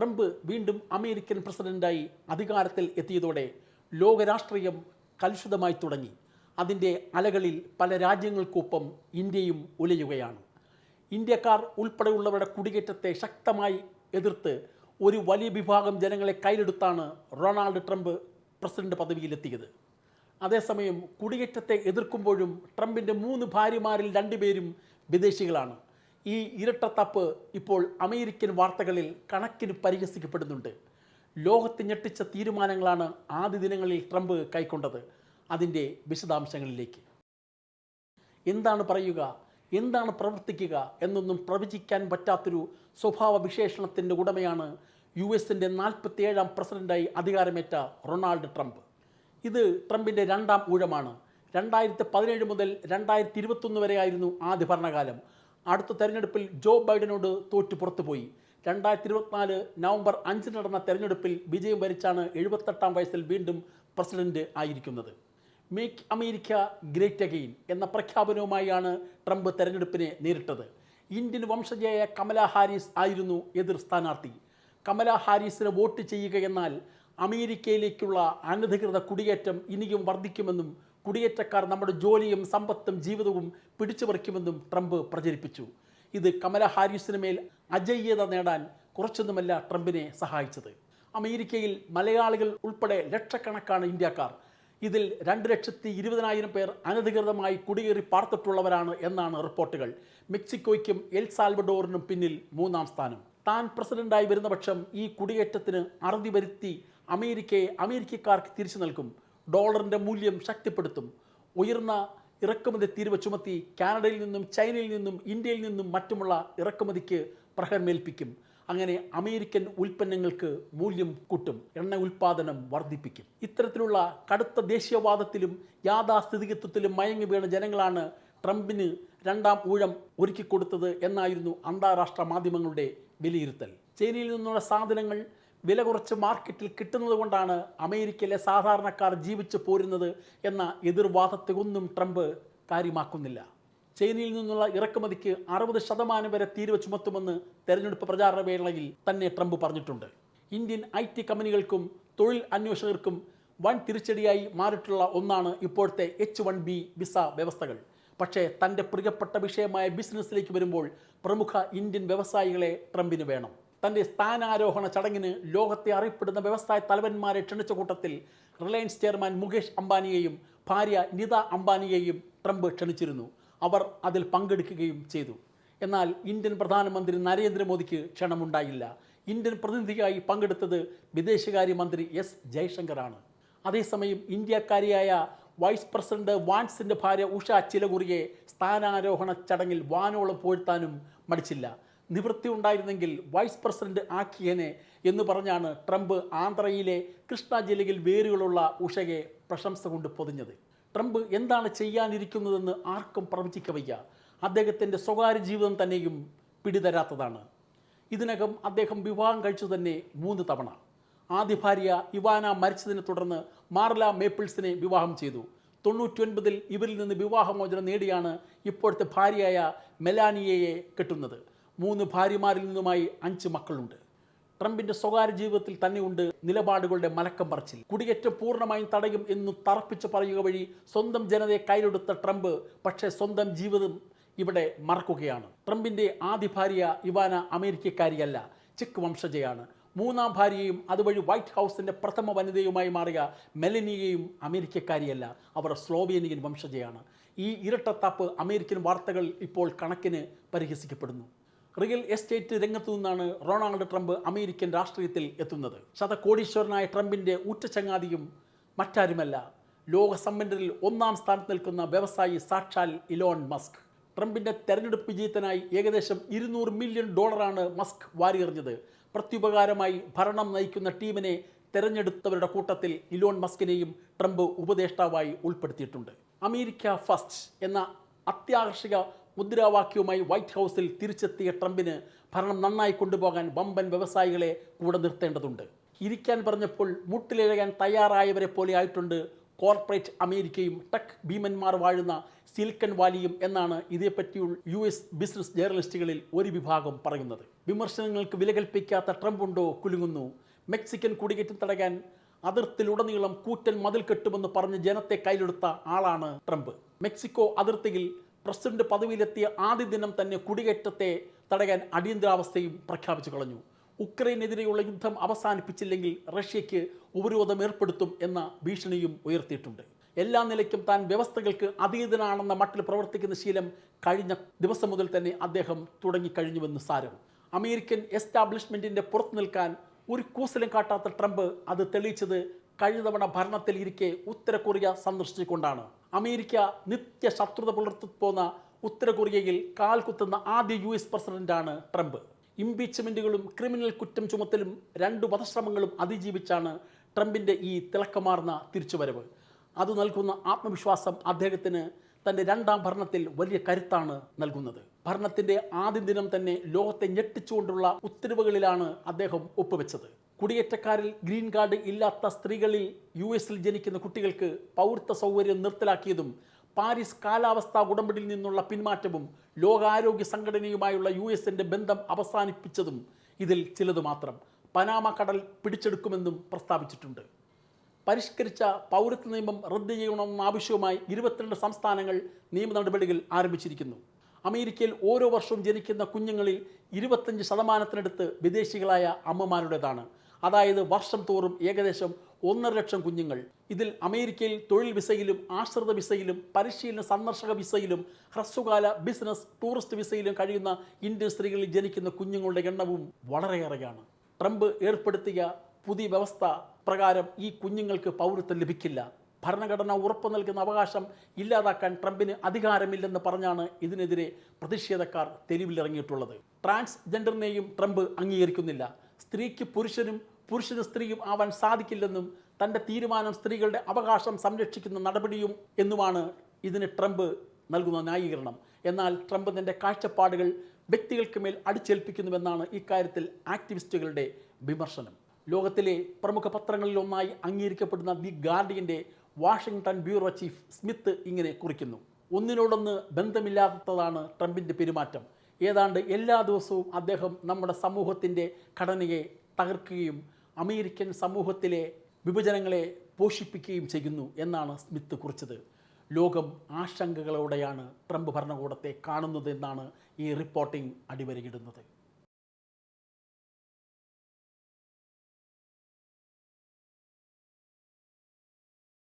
Trump വീണ്ടും American പ്രസിഡന്റായി അധികാരത്തിൽ എത്തിയതോടെ ലോകരാഷ്ട്രീയം കലുഷിതമായി തുടങ്ങി. അതിന്റെ അലകളിൽ പല രാജ്യങ്ങൾക്കൊപ്പം ഇന്ത്യയും ഉലയുകയാണ് ഇന്ത്യക്കാർ ഉൾപ്പെടെയുള്ളവരുടെ കുടിയേറ്റത്തെ ശക്തമായി എതിർത്ത് ഒരു വലിയ വിഭാഗം ജനങ്ങളെ കയ്യിലെടുത്താണ് റൊണാൾഡ് ട്രംപ് പ്രസിഡന്റ് പദവിയിലെത്തിയത്. അതേസമയം കുടിയേറ്റത്തെ എതിർക്കുമ്പോഴും ട്രംപിന്റെ മൂന്ന് ഭാര്യമാരിൽ രണ്ടുപേരും വിദേശികളാണ്. ഈ ഇരട്ടത്തപ്പ് ഇപ്പോൾ അമേരിക്കൻ വാർത്തകളിൽ കണക്കിന് പരിഹസിക്കപ്പെടുന്നുണ്ട്. ലോകത്തെ ഞെട്ടിച്ച തീരുമാനങ്ങളാണ് ആദ്യ ദിനങ്ങളിൽ ട്രംപ് കൈക്കൊണ്ടത്. അതിന്റെ വിശദാംശങ്ങളിലേക്ക്. എന്താണ് പറയുക എന്താണ് പ്രവർത്തിക്കുക എന്നൊന്നും പ്രവചിക്കാൻ പറ്റാത്തൊരു സ്വഭാവ വിശേഷണത്തിന്റെ ഉടമയാണ് യു എസിന്റെ നാൽപ്പത്തിയേഴാം പ്രസിഡന്റായി അധികാരമേറ്റ റൊണാൾഡ് ട്രംപ്. ഇത് ട്രംപിന്റെ രണ്ടാം ഊഴമാണ്. രണ്ടായിരത്തി പതിനേഴ് മുതൽ രണ്ടായിരത്തി ഇരുപത്തൊന്ന് വരെയായിരുന്നു ആദ്യ ഭരണകാലം. അടുത്ത തെരഞ്ഞെടുപ്പിൽ ജോ ബൈഡനോട് തോറ്റു പുറത്തുപോയി. രണ്ടായിരത്തി ഇരുപത്തിനാല് നവംബർ അഞ്ചിന് നടന്ന തെരഞ്ഞെടുപ്പിൽ വിജയം വരിച്ചാണ് എഴുപത്തെട്ടാം വയസ്സിൽ വീണ്ടും പ്രസിഡന്റ് ആയിരിക്കുന്നത്. മേക്ക് അമേരിക്ക ഗ്രേറ്റ് അഗെയിൻ എന്ന പ്രഖ്യാപനവുമായാണ് ട്രംപ് തെരഞ്ഞെടുപ്പിനെ നേരിട്ടത്. ഇന്ത്യൻ വംശജയായ കമല ഹാരിസ് ആയിരുന്നു എതിർ സ്ഥാനാർത്ഥി. കമല ഹാരിസിന് വോട്ട് ചെയ്യുക എന്നാൽ അമേരിക്കയിലേക്കുള്ള അനധികൃത കുടിയേറ്റം ഇനിയും വർദ്ധിക്കുമെന്നും കുടിയേറ്റക്കാർ നമ്മുടെ ജോലിയും സമ്പത്തും ജീവിതവും പിടിച്ചുപറിക്കുമെന്നും ട്രംപ് പ്രചരിപ്പിച്ചു. ഇത് കമല ഹാരിസിന് മേൽ അജയ്യത നേടാൻ കുറച്ചൊന്നുമല്ല ട്രംപിനെ സഹായിച്ചത്. അമേരിക്കയിൽ മലയാളികൾ ഉൾപ്പെടെ ലക്ഷക്കണക്കാണ് ഇന്ത്യക്കാർ. ഇതിൽ രണ്ട് ലക്ഷത്തി ഇരുപതിനായിരം പേർ അനധികൃതമായി കുടിയേറി പാർത്തിട്ടുള്ളവരാണ് എന്നാണ് റിപ്പോർട്ടുകൾ. മെക്സിക്കോയ്ക്കും എൽ സാൽവഡോറിനും പിന്നിൽ മൂന്നാം സ്ഥാനം. താൻ പ്രസിഡന്റായി വരുന്ന പക്ഷം ഈ കുടിയേറ്റത്തിന് അറുതി വരുത്തി അമേരിക്കയെ അമേരിക്കക്കാർക്ക് തിരിച്ചു നൽകും. ഡോളറിന്റെ മൂല്യം ശക്തിപ്പെടുത്തും. ഉയർന്ന ഇറക്കുമതി തീരുവ ചുമത്തി കാനഡയിൽ നിന്നും ചൈനയിൽ നിന്നും ഇന്ത്യയിൽ നിന്നും മറ്റുമുള്ള ഇറക്കുമതിക്ക് പ്രഹരമേൽപ്പിക്കും അങ്ങനെ അമേരിക്കൻ ഉൽപ്പന്നങ്ങൾക്ക് മൂല്യം കൂട്ടും. എണ്ണ ഉൽപ്പാദനം വർദ്ധിപ്പിക്കും. ഇത്തരത്തിലുള്ള കടുത്ത ദേശീയവാദത്തിലും യാഥാസ്ഥിതികത്വത്തിലും മയങ്ങി വീണ ജനങ്ങളാണ് ട്രംപിന് രണ്ടാം ഊഴം ഒരുക്കിക്കൊടുത്തത് എന്നായിരുന്നു അന്താരാഷ്ട്ര മാധ്യമങ്ങളുടെ വിലയിരുത്തൽ. ചൈനയിൽ നിന്നുള്ള സാധനങ്ങൾ വില കുറച്ച് മാർക്കറ്റിൽ കിട്ടുന്നത് കൊണ്ടാണ് അമേരിക്കയിലെ സാധാരണക്കാർ ജീവിച്ചു പോരുന്നത് എന്ന എതിർവാദത്തെ ഒന്നും ട്രംപ് കാര്യമാക്കുന്നില്ല. ചൈനയിൽ നിന്നുള്ള ഇറക്കുമതിക്ക് അറുപത് ശതമാനം വരെ തീരുവ ചുമത്തുമെന്ന് തെരഞ്ഞെടുപ്പ് പ്രചാരണ വേളയിൽ തന്നെ ട്രംപ് പറഞ്ഞിട്ടുണ്ട്. ഇന്ത്യൻ ഐ ടി കമ്പനികൾക്കും തൊഴിൽ അന്വേഷകർക്കും വൻ തിരിച്ചടിയായി മാറിയിട്ടുള്ള ഒന്നാണ് ഇപ്പോഴത്തെ എച്ച് വൺ ബി വിസ വ്യവസ്ഥകൾ. പക്ഷേ തന്റെ പ്രിയപ്പെട്ട വിഷയമായ ബിസിനസ്സിലേക്ക് വരുമ്പോൾ പ്രമുഖ ഇന്ത്യൻ വ്യവസായികളെ ട്രംപിന് വേണം. തന്റെ സ്ഥാനാരോഹണ ചടങ്ങിന് ലോകത്തെ അറിയപ്പെടുന്ന വ്യവസായ തലവന്മാരെ ക്ഷണിച്ച കൂട്ടത്തിൽ റിലയൻസ് ചെയർമാൻ മുകേഷ് അംബാനിയെയും ഭാര്യ നിത അംബാനിയെയും ട്രംപ് ക്ഷണിച്ചിരുന്നു. അവർ അതിൽ പങ്കെടുക്കുകയും ചെയ്തു. എന്നാൽ ഇന്ത്യൻ പ്രധാനമന്ത്രി നരേന്ദ്രമോദിക്ക് ക്ഷണമുണ്ടായില്ല. ഇന്ത്യൻ പ്രതിനിധിയായി പങ്കെടുത്തത് വിദേശകാര്യമന്ത്രി എസ് ജയശങ്കറാണ്. അതേസമയം ഇന്ത്യക്കാരിയായ വൈസ് പ്രസിഡന്റ് വാൻസിന്റെ ഭാര്യ ഉഷ ചിലകുറിയെ സ്ഥാനാരോഹണ ചടങ്ങിൽ വാനോളം പോഴ്ത്താനും മടിച്ചില്ല. നിവൃത്തി ഉണ്ടായിരുന്നെങ്കിൽ വൈസ് പ്രസിഡന്റ് ആക്കിയനെ എന്ന് പറഞ്ഞാണ് ട്രംപ് ആന്ധ്രയിലെ കൃഷ്ണ ജില്ലയിൽ വേരുകളുള്ള ഉഷയെ പ്രശംസ കൊണ്ട് പൊതിഞ്ഞത്. ട്രംപ് എന്താണ് ചെയ്യാനിരിക്കുന്നതെന്ന് ആർക്കും പ്രവചിക്കവയ്യ. അദ്ദേഹത്തിന്റെ സ്വകാര്യ ജീവിതം തന്നെയും പിടിതരാത്തതാണ്. ഇതിനകം അദ്ദേഹം വിവാഹം കഴിച്ചു തന്നെ മൂന്ന് തവണ. ആദ്യ ഭാര്യ ഇവാന മരിച്ചതിനെ തുടർന്ന് മാർല മേപ്പിൾസിനെ വിവാഹം ചെയ്തു. തൊണ്ണൂറ്റൊൻപതിൽ ഇവരിൽ നിന്ന് വിവാഹമോചനം നേടിയാണ് ഇപ്പോഴത്തെ ഭാര്യയായ മെലാനിയയെ കെട്ടുന്നത്. മൂന്ന് ഭാര്യമാരിൽ നിന്നുമായി അഞ്ച് മക്കളുണ്ട്. ട്രംപിന്റെ സ്വകാര്യ ജീവിതത്തിൽ തന്നെയുണ്ട് നിലപാടുകളുടെ മലക്കം പറച്ചിൽ. കുടിയേറ്റം പൂർണമായും തടയും എന്ന് തറപ്പിച്ച് പറയുക വഴി സ്വന്തം ജനതയെ കയ്യിലെടുത്ത ട്രംപ് പക്ഷേ സ്വന്തം ജീവിതം ഇവിടെ മറക്കുകയാണ്. ട്രംപിന്റെ ആദ്യ ഭാര്യ ഇവാന അമേരിക്കക്കാരിയല്ല ചെക്ക് വംശജയാണ്. മൂന്നാം ഭാര്യയും അതുവഴി വൈറ്റ് ഹൗസിന്റെ പ്രഥമ വനിതയുമായി മാറിയ മെലനിയയും അമേരിക്കക്കാരിയല്ല അവർ സ്ലോവേനിയൻ വംശജയാണ്. ഈ ഇരട്ടത്താപ്പ് അമേരിക്കൻ വാർത്തകൾ ഇപ്പോൾ കണക്കിന് പരിഹസിക്കപ്പെടുന്നു. റിയൽ എസ്റ്റേറ്റ് രംഗത്തു നിന്നാണ് റൊണാൾഡ് ട്രംപ് അമേരിക്കൻ രാഷ്ട്രീയത്തിൽ എത്തുന്നത്. ശതകോടീശ്വരനായ ട്രംപിന്റെ ഉറ്റച്ചങ്ങാതിയും മറ്റാരുമല്ല. ലോക സമ്പന്നരിൽ ഒന്നാം സ്ഥാനത്ത് നിൽക്കുന്ന വ്യവസായി സാക്ഷാൽ ഇലോൺ മസ്ക്. ട്രംപിന്റെ തെരഞ്ഞെടുപ്പ് വിജയത്തിനായി ഏകദേശം ഇരുന്നൂറ് മില്യൺ ഡോളറാണ് മസ്ക് വാരിയെറിഞ്ഞത്. പ്രത്യുപകാരമായി ഭരണം നയിക്കുന്ന ടീമിനെ തെരഞ്ഞെടുത്തവരുടെ കൂട്ടത്തിൽ ഇലോൺ മസ്കിനെയും ട്രംപ് ഉപദേഷ്ടാവായി ഉൾപ്പെടുത്തിയിട്ടുണ്ട്. അമേരിക്ക ഫസ്റ്റ് എന്ന അത്യാകർഷക മുദ്രാവാക്യവുമായി വൈറ്റ് ഹൗസിൽ തിരിച്ചെത്തിയ ട്രംപിന് ഭരണം നന്നായി കൊണ്ടുപോകാൻ വമ്പൻ വ്യവസായികളെ കൂടെ നിർത്തേണ്ടതുണ്ട്. ഇരിക്കാൻ പറഞ്ഞപ്പോൾ മുട്ടിലിഴകാൻ തയ്യാറായവരെ പോലെ ആയിട്ടുണ്ട് കോർപ്പറേറ്റ് അമേരിക്കയും ടെക് ഭീമന്മാർ വാഴുന്ന സിലിക്കൺ വാലിയും എന്നാണ് ഇതേപ്പറ്റിയുള്ള യു എസ് ബിസിനസ് ജേർണലിസ്റ്റുകളിൽ ഒരു വിഭാഗം പറയുന്നത്. വിമർശനങ്ങൾക്ക് വില കൽപ്പിക്കാത്ത ട്രംപ് ഉണ്ടോ കുലുങ്ങുന്നു. മെക്സിക്കൻ കുടിയേറ്റം തടയാൻ അതിർത്തിയിലുടനീളം കൂറ്റൻ മതിൽ കെട്ടുമെന്ന് പറഞ്ഞ് ജനത്തെ കയ്യിലെടുത്ത ആളാണ് ട്രംപ്. മെക്സിക്കോ അതിർത്തിയിൽ പ്രസിഡന്റ് പദവിയിലെത്തിയ ആദ്യ ദിനം തന്നെ കുടിയേറ്റത്തെ തടയാൻ അടിയന്തരാവസ്ഥയും പ്രഖ്യാപിച്ചു കളഞ്ഞു. ഉക്രൈനെതിരെയുള്ള യുദ്ധം അവസാനിപ്പിച്ചില്ലെങ്കിൽ റഷ്യയ്ക്ക് ഉപരോധം ഏർപ്പെടുത്തും എന്ന ഭീഷണിയും ഉയർത്തിയിട്ടുണ്ട്. എല്ലാ നിലയ്ക്കും താൻ വ്യവസ്ഥകൾക്ക് അതീതനാണെന്ന മട്ടിൽ പ്രവർത്തിക്കുന്ന ശീലം കഴിഞ്ഞ ദിവസം മുതൽ തന്നെ അദ്ദേഹം തുടങ്ങിക്കഴിഞ്ഞുവെന്ന് സാരം. അമേരിക്കൻ എസ്റ്റാബ്ലിഷ്മെന്റിന്റെ പുറത്തു നിൽക്കാൻ ഒരു കൂസലും കാട്ടാത്ത ട്രംപ് അത് തെളിയിച്ചത് കഴിഞ്ഞ തവണ ഭരണത്തിൽ ഇരിക്കെ ഉത്തര കൊറിയ സന്ദർശിച്ചുകൊണ്ടാണ്. അമേരിക്ക നിത്യ ശത്രുത പുലർത്തിപ്പോന്ന ഉത്തര കൊറിയയിൽ കാൽ കുത്തുന്ന ആദ്യ യു എസ് പ്രസിഡന്റാണ് ട്രംപ്. ഇംപീച്ച്മെന്റുകളും ക്രിമിനൽ കുറ്റം ചുമത്തലും രണ്ടു വധശ്രമങ്ങളും അതിജീവിച്ചാണ് ട്രംപിന്റെ ഈ തിളക്കമാർന്ന തിരിച്ചുവരവ്. അത് നൽകുന്ന ആത്മവിശ്വാസം അദ്ദേഹത്തിന് തന്റെ രണ്ടാം ഭരണത്തിൽ വലിയ കരുത്താണ് നൽകുന്നത്. ഭരണത്തിന്റെ ആദ്യ ദിനം തന്നെ ലോകത്തെ ഞെട്ടിച്ചുകൊണ്ടുള്ള ഉത്തരവുകളിലാണ് അദ്ദേഹം ഒപ്പുവെച്ചത്. കുടിയേറ്റക്കാരിൽ ഗ്രീൻ കാർഡ് ഇല്ലാത്ത സ്ത്രീകളിൽ യു എസിൽ ജനിക്കുന്ന കുട്ടികൾക്ക് പൗരത്വ സൗകര്യം നിർത്തലാക്കിയതും പാരീസ് കാലാവസ്ഥാ ഉടമ്പടിയിൽ നിന്നുള്ള പിന്മാറ്റവും ലോകാരോഗ്യ സംഘടനയുമായുള്ള യു എസിന്റെ ബന്ധം അവസാനിപ്പിച്ചതും ഇതിൽ ചിലത് മാത്രം. പനാമ കടൽ പിടിച്ചെടുക്കുമെന്നും പ്രസ്താവിച്ചിട്ടുണ്ട്. പരിഷ്കരിച്ച പൗരത്വ നിയമം റദ്ദ് ചെയ്യണമെന്ന ആവശ്യവുമായി ഇരുപത്തിരണ്ട് സംസ്ഥാനങ്ങൾ നിയമ നടപടികൾ ആരംഭിച്ചിരിക്കുന്നു. അമേരിക്കയിൽ ഓരോ വർഷവും ജനിക്കുന്ന കുഞ്ഞുങ്ങളിൽ ഇരുപത്തഞ്ച് ശതമാനത്തിനടുത്ത് വിദേശികളായ അമ്മമാരുടേതാണ്. അതായത് വർഷം തോറും ഏകദേശം ഒന്നര ലക്ഷം കുഞ്ഞുങ്ങൾ. ഇതിൽ അമേരിക്കയിൽ തൊഴിൽ വിസയിലും ആശ്രിത വിസയിലും പരിശീലന സന്ദർശക വിസയിലും ഹ്രസ്വകാല ബിസിനസ് ടൂറിസ്റ്റ് വിസയിലും കഴിയുന്ന ഇന്ത്യൻ സ്ത്രീകളിൽ ജനിക്കുന്ന കുഞ്ഞുങ്ങളുടെ എണ്ണവും വളരെയേറെയാണ്. ട്രംപ് ഏർപ്പെടുത്തിയ പുതിയ വ്യവസ്ഥ പ്രകാരം ഈ കുഞ്ഞുങ്ങൾക്ക് പൗരത്വം ലഭിക്കില്ല. ഭരണഘടന ഉറപ്പു നൽകുന്ന അവകാശം ഇല്ലാതാക്കാൻ ട്രംപിന് അധികാരമില്ലെന്ന് പറഞ്ഞാണ് ഇതിനെതിരെ പ്രതിഷേധക്കാർ തെരുവിലിറങ്ങിയിട്ടുള്ളത്. ട്രാൻസ്ജെൻഡറിനെയും ട്രംപ് അംഗീകരിക്കുന്നില്ല. സ്ത്രീക്ക് പുരുഷനും പുരുഷന് സ്ത്രീയും ആവാൻ സാധിക്കില്ലെന്നും തന്റെ തീരുമാനം സ്ത്രീകളുടെ അവകാശം സംരക്ഷിക്കുന്ന നടപടിയും എന്നുമാണ് ഇതിന് ട്രംപ് നൽകുന്ന ന്യായീകരണം. എന്നാൽ ട്രംപ് തന്റെ കാഴ്ചപ്പാടുകൾ വ്യക്തികൾക്ക് മേൽ അടിച്ചേൽപ്പിക്കുന്നുവെന്നാണ് ഇക്കാര്യത്തിൽ ആക്ടിവിസ്റ്റുകളുടെ വിമർശനം. ലോകത്തിലെ പ്രമുഖ പത്രങ്ങളിലൊന്നായി അംഗീകരിക്കപ്പെടുന്ന ദി ഗാർഡിയന്റെ വാഷിങ്ടൺ ബ്യൂറോ ചീഫ് സ്മിത്ത് ഇങ്ങനെ കുറിക്കുന്നു. ഒന്നിനോടൊന്ന് ബന്ധമില്ലാത്തതാണ് ട്രംപിന്റെ പെരുമാറ്റം. ഏതാണ്ട് എല്ലാ ദിവസവും അദ്ദേഹം നമ്മുടെ സമൂഹത്തിന്റെ ഘടനയെ തകർക്കുകയും അമേരിക്കൻ സമൂഹത്തിലെ വിഭജനങ്ങളെ പോഷിപ്പിക്കുകയും ചെയ്യുന്നു എന്നാണ് സ്മിത്ത് കുറിച്ചത്. ലോകം ആശങ്കകളോടെയാണ് ട്രംപ് ഭരണകൂടത്തെ കാണുന്നതെന്നാണ് ഈ റിപ്പോർട്ടിംഗ് അടിവരയിടുന്നത്.